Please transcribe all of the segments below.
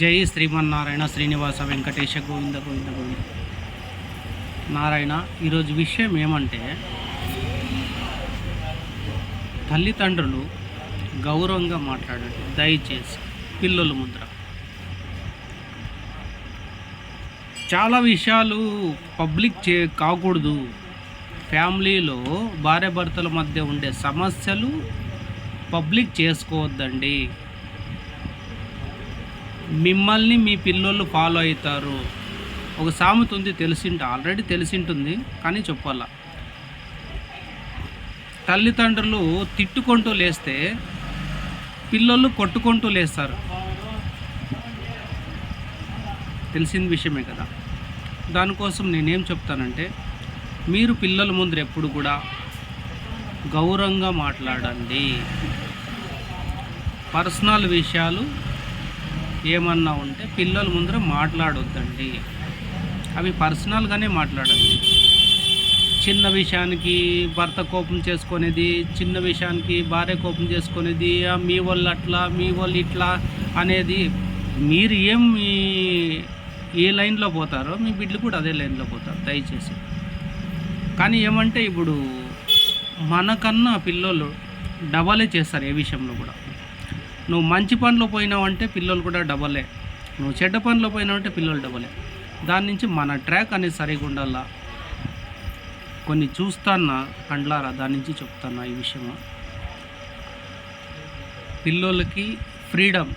జై శ్రీమన్నారాయణ శ్రీనివాస వెంకటేశ గోవింద గోవింద గోవింద. నారాయణ ఈరోజు విషయం ఏమంటే తల్లిదండ్రులు గౌరవంగా మాట్లాడండి దయచేసి పిల్లల ముద్ర. చాలా విషయాలు పబ్లిక్ చే కాకూడదు. ఫ్యామిలీలో భార్యాభర్తల మధ్య ఉండే సమస్యలు పబ్లిక్ చేసుకోవద్దండి. మిమ్మల్ని మీ పిల్లోళ్ళు ఫాలో అవుతారు. ఒక సామెత ఉంది తెలిసింట ఆల్రెడీ తెలిసింటుంది కానీ చెప్పాలా. తల్లిదండ్రులు తిట్టుకుంటూ లేస్తే పిల్లోళ్ళు కొట్టుకుంటూ లేస్తారు. తెలిసిన విషయమే కదా. దానికోసం నేనేం చెప్తానంటే మీరు పిల్లల ముందర ఎప్పుడు కూడా గౌరవంగా మాట్లాడండి. పర్సనల్ విషయాలు ఏమన్నా ఉంటే పిల్లల ముందర మాట్లాడొద్దండి. అవి పర్సనల్గానే మాట్లాడండి. చిన్న విషయానికి భర్త కోపం చేసుకునేది చిన్న విషయానికి భార్య కోపం చేసుకునేది మీ వాళ్ళు అట్లా మీ వాళ్ళు ఇట్లా అనేది మీరు ఏం మీ ఏ లైన్లో పోతారో మీ బిడ్డలు కూడా అదే లైన్లో పోతారు దయచేసి. కానీ ఏమంటే ఇప్పుడు మనకన్నా పిల్లలు డబలే చేస్తారు ఏ విషయంలో కూడా. నువ్వు మంచి పనిలో పోయినావంటే పిల్లలు కూడా డబలే నువ్వు చెడ్డ పనిలో పోయినావంటే పిల్లలు డబలే దాని నుంచి మన ట్రాక్ అనేది సరిగా ఉండాలా? కొన్ని చూస్తాన్నా కండ్లారా? దాని నుంచి చెప్తాను ఈ విషయం పిల్లోళ్ళకి ఫ్రీడమ్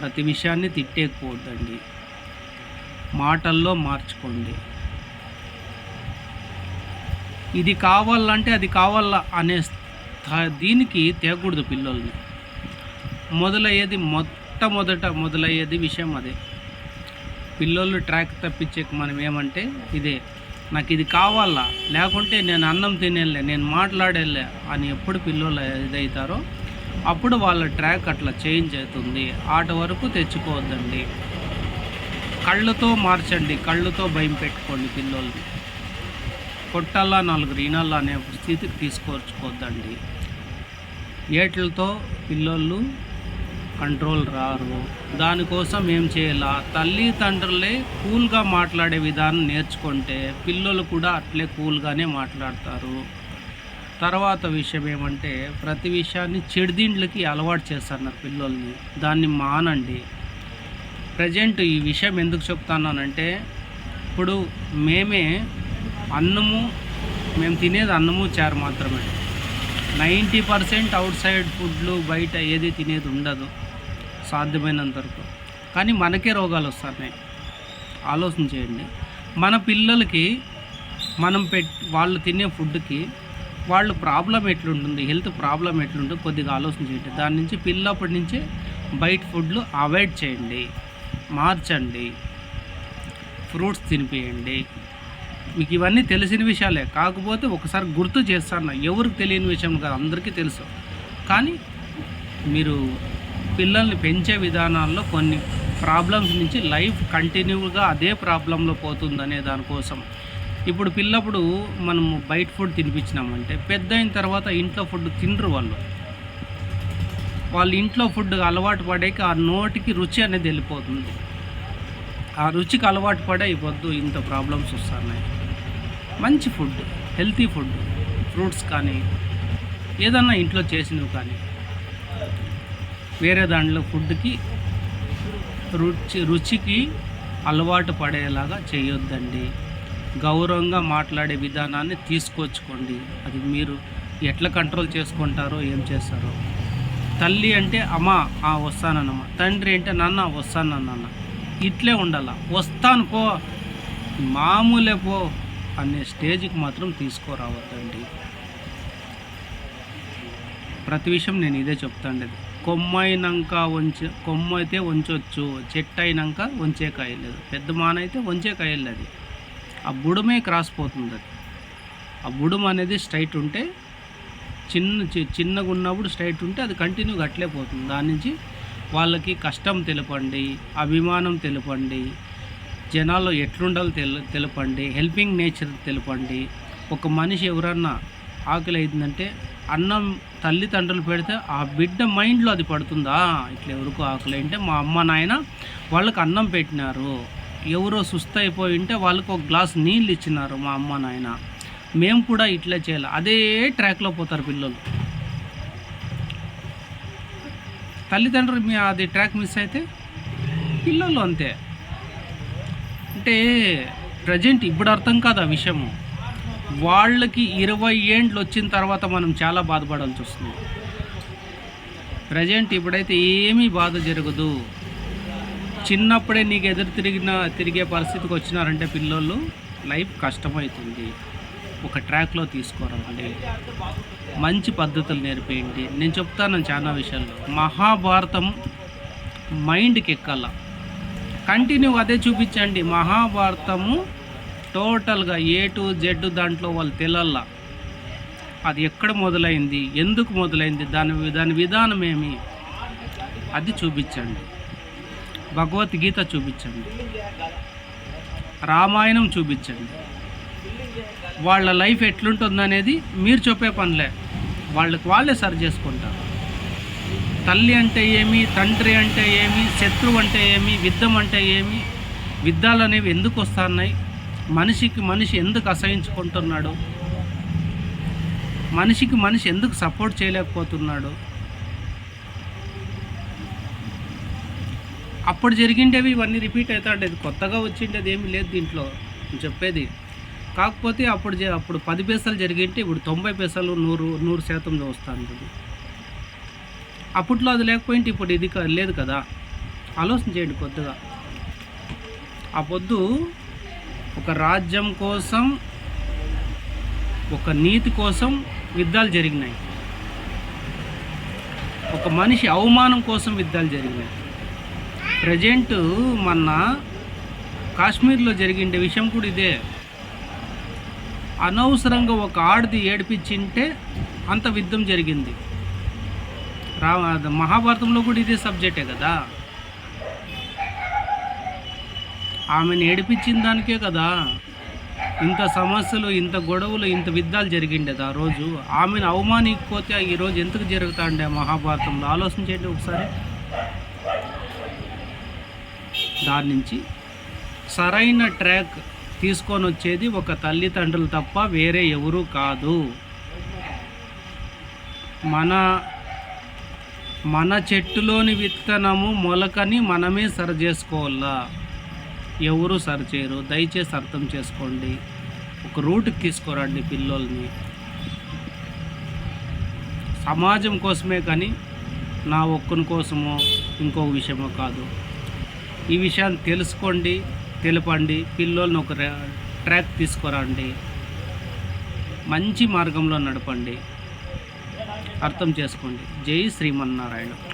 ప్రతి విషయాన్ని తిట్టేకపోద్దండి మాటల్లో మార్చుకోండి. ఇది కావాలంటే అది కావాలా అనే స్థా- దీనికి తేగకూడదు పిల్లల్ని. మొదలయ్యేది మొట్టమొదట మొదలయ్యేది విషయం అదే. పిల్లోళ్ళు ట్రాక్ తప్పించే మనం ఏమంటే ఇదే. నాకు ఇది కావాలా? లేకుంటే నేను అన్నం తినేలే నేను మాట్లాడేలే అని ఎప్పుడు పిల్లోళ్ళు ఇదవుతారో అప్పుడు వాళ్ళ ట్రాక్ అట్లా చేంజ్ అవుతుంది. ఆట వరకు తెచ్చుకోవద్దండి. కళ్ళతో మార్చండి కళ్ళతో భయం పెట్టుకోండి పిల్లోల్ని కొట్టాలా నలుగురు ఈనాలా అనే స్థితికి తీసుకొచ్చుకోవద్దండి. ఏట్లతో పిల్లోళ్ళు కంట్రోల్ రారు. దానికోసం ఏం చేయాలా? తల్లి తండ్రులే కూల్గా మాట్లాడే విధానం నేర్చుకుంటే పిల్లలు కూడా అట్లే కూల్గానే మాట్లాడతారు. తర్వాత విషయం ఏమంటే ప్రతి విషయాన్ని చెడిదిండ్లకి అలవాటు చేస్తున్నారు పిల్లల్ని. దాన్ని మానండి. ప్రజెంట్ ఈ విషయం ఎందుకు చెప్తున్నానంటే ఇప్పుడు మేమే అన్నము మేము తినేది అన్నము చారు మాత్రమే. నైంటీ పర్సెంట్ అవుట్ సైడ్ ఫుడ్లు బయట ఏది తినేది ఉండదు. సాధ్యమైనంత వరకు. కానీ మనకే రోగాలు వస్తున్నాయి. ఆలోచన చేయండి. మన పిల్లలకి మనం పెట్ వాళ్ళు తినే ఫుడ్కి వాళ్ళు ప్రాబ్లం ఎట్లుంటుంది హెల్త్ ప్రాబ్లం ఎట్లుంటుంది కొద్దిగా ఆలోచన చేయండి. దాని నుంచి పిల్లప్పటి నుంచే బయట ఫుడ్లు అవాయిడ్ చేయండి. మార్చండి. ఫ్రూట్స్ తినిపియండి. మీకు ఇవన్నీ తెలిసిన విషయాలే. కాకపోతే ఒకసారి గుర్తు చేస్తాను. ఎవరికి తెలియని విషయం కాదు అందరికీ తెలుసు. కానీ మీరు పిల్లల్ని పెంచే విధానాల్లో కొన్ని ప్రాబ్లమ్స్ నుంచి లైఫ్ కంటిన్యూగా అదే ప్రాబ్లంలో పోతుందనే దానికోసం. ఇప్పుడు పిల్లప్పుడు మనము బయట ఫుడ్ తినిపించినామంటే పెద్ద అయిన తర్వాత ఇంట్లో ఫుడ్ తినరు వాళ్ళు. వాళ్ళు ఇంట్లో ఫుడ్ అలవాటు పడేకి ఆ నోటికి రుచి అనేది వెళ్ళిపోతుంది. ఆ రుచికి అలవాటు పడే ఇవ్వద్దు ఇంత ప్రాబ్లమ్స్ వస్తున్నాయి. మంచి ఫుడ్ హెల్తీ ఫుడ్ ఫ్రూట్స్ కానీ ఏదన్నా ఇంట్లో చేసినవి కానీ వేరే దాంట్లో ఫుడ్కి రుచి రుచికి అలవాటు పడేలాగా చేయొద్దండి. గౌరవంగా మాట్లాడే విధానాన్ని తీసుకొచ్చుకోండి. అది మీరు ఎట్లా కంట్రోల్ చేసుకుంటారో ఏం చేస్తారో. తల్లి అంటే అమ్మా ఆ వస్తానన్నమ్మ తండ్రి అంటే నాన్న వస్తానన్న ఇట్లే ఉండాల. వస్తాను పో మామూలే పో అనే స్టేజ్కి మాత్రం తీసుకురావద్దండి. ప్రతి విషయం నేను ఇదే చెప్తాండేది. కొమ్మైనాక వంచ కొమ్మ అయితే వంచవచ్చు చెట్టు అయినాక వంచే కాయలేదు పెద్ద మాన అయితే వంచే కాయలేదు అది. ఆ బుడమే క్రాస్ పోతుంది అది ఆ బుడం అనేది స్ట్రైట్ ఉంటే చిన్న చి- చిన్నగా ఉన్నప్పుడు స్ట్రైట్ ఉంటే అది కంటిన్యూ అట్లే పోతుంది. దాని నుంచి వాళ్ళకి కష్టం తెలపండి అభిమానం తెలపండి జనాల్లో ఎట్లుండాలో తెల తెలపండి హెల్పింగ్ నేచర్ తెలపండి. ఒక మనిషి ఎవరన్నా ఆకలి అయిందంటే అన్నం తల్లిదండ్రులు పెడితే ఆ బిడ్డ మైండ్లో అది పడుతుందా? ఇట్లా ఎవరికి ఆకలి. అంటే మా అమ్మ నాయన వాళ్ళకి అన్నం పెట్టినారు. ఎవరో సుస్థ అయిపోయి ఉంటే వాళ్ళకి ఒక గ్లాస్ నీళ్ళు ఇచ్చినారు మా అమ్మ నాయన. మేము కూడా ఇట్లా చేయాలి. అదే ట్రాక్లో పోతారు పిల్లలు. తల్లిదండ్రులు మీ అది ట్రాక్ మిస్ అయితే పిల్లలు అంతే. అంటే ప్రజెంట్ ఇప్పుడు అర్థం కాదు ఆ విషయము. వాళ్ళకి ఇరవై ఏండ్లు వచ్చిన తర్వాత మనం చాలా బాధపడాల్సి వస్తుంది. ప్రజెంట్ ఇప్పుడైతే ఏమీ బాధ జరగదు. చిన్నప్పుడే నీకు ఎదురు తిరిగిన తిరిగే పరిస్థితికి వచ్చినారంటే పిల్లోళ్ళు లైఫ్ కష్టమవుతుంది ఒక ట్రాక్లో తీసుకోరండి. మంచి పద్ధతులు నేర్పేయండి. నేను చెప్తాను చాలా విషయాల్లో. మహాభారతం మైండ్కి ఎక్కాల. కంటిన్యూ అదే చూపించండి. మహాభారతము టోటల్గా ఏ టు జెడ్ దాంట్లో వాళ్ళు తెలల్లా. అది ఎక్కడ మొదలైంది ఎందుకు మొదలైంది దాని దాని విధానం ఏమి? అది చూపించండి. భగవద్గీత చూపించండి. రామాయణం చూపించండి. వాళ్ళ లైఫ్ ఎట్లుంటుందనేది మీరు చెప్పే పనిలే. వాళ్ళకి వాళ్ళే సరి చేసుకుంటారు. తల్లి అంటే ఏమి తండ్రి అంటే ఏమి శత్రువు అంటే ఏమి విద్దం అంటే ఏమి విద్దాలు అనేవి ఎందుకు వస్తున్నాయి? మనిషికి మనిషి ఎందుకు అసహించుకుంటున్నాడు? మనిషికి మనిషి ఎందుకు సపోర్ట్ చేయలేకపోతున్నాడు? అప్పుడు జరిగిండేవి ఇవన్నీ రిపీట్ అవుతాండేది కొత్తగా వచ్చిండేది ఏమీ లేదు దీంట్లో చెప్పేది. కాకపోతే అప్పుడు జ- అప్పుడు పది పైసలు జరిగింటే ఇప్పుడు తొంభై పైసలు నూరు నూరు శాతం వస్తుంది. అప్పట్లో అది లేకపోయింటే ఇప్పుడు ఇది లేదు కదా. ఆలోచన చేయండి కొద్దిగా. ఆ పొద్దు ఒక రాజ్యం కోసం ఒక నీతి కోసం యుద్ధాలు జరిగినాయి. ఒక మనిషి అవమానం కోసం యుద్ధాలు జరిగినాయి. ప్రజెంట్ మొన్న కాశ్మీర్లో జరిగిండే విషయం కూడా ఇదే. అనవసరంగా ఒక ఆడది ఏడిపించింటే అంత యుద్ధం జరిగింది. రా మహాభారతంలో కూడా ఇదే సబ్జెక్టే కదా? ఆమెను ఏడిపించిన దానికే కదా ఇంత సమస్యలు ఇంత గొడవలు ఇంత యుద్ధాలు జరిగిండేది ఆ రోజు. ఆమెను అవమానికపోతే ఈరోజు ఎందుకు జరుగుతాండే మహాభారతంలో? ఆలోచించండి ఒకసారి. దాని నుంచి సరైన ట్రాక్ తీసుకొని వచ్చేది ఒక తల్లిదండ్రులు తప్ప వేరే ఎవరు కాదు. మన మన చెట్టులోని విత్తనము మొలకని మనమే సరి చేసుకోవాలా? ఎవరు సరిచేయరు దయచేసి అర్థం చేసుకోండి. ఒక రూట్కి తీసుకురండి పిల్లోల్ని. సమాజం కోసమే కానీ నా ఒక్కని కోసమో ఇంకొక విషయమో కాదు. ఈ విషయాన్ని తెలుసుకోండి తెలపండి పిల్లోల్ని ఒక ట్రాక్ తీసుకురండి. మంచి మార్గంలో నడపండి. అర్థం చేసుకోండి. జై శ్రీమన్నారాయణ.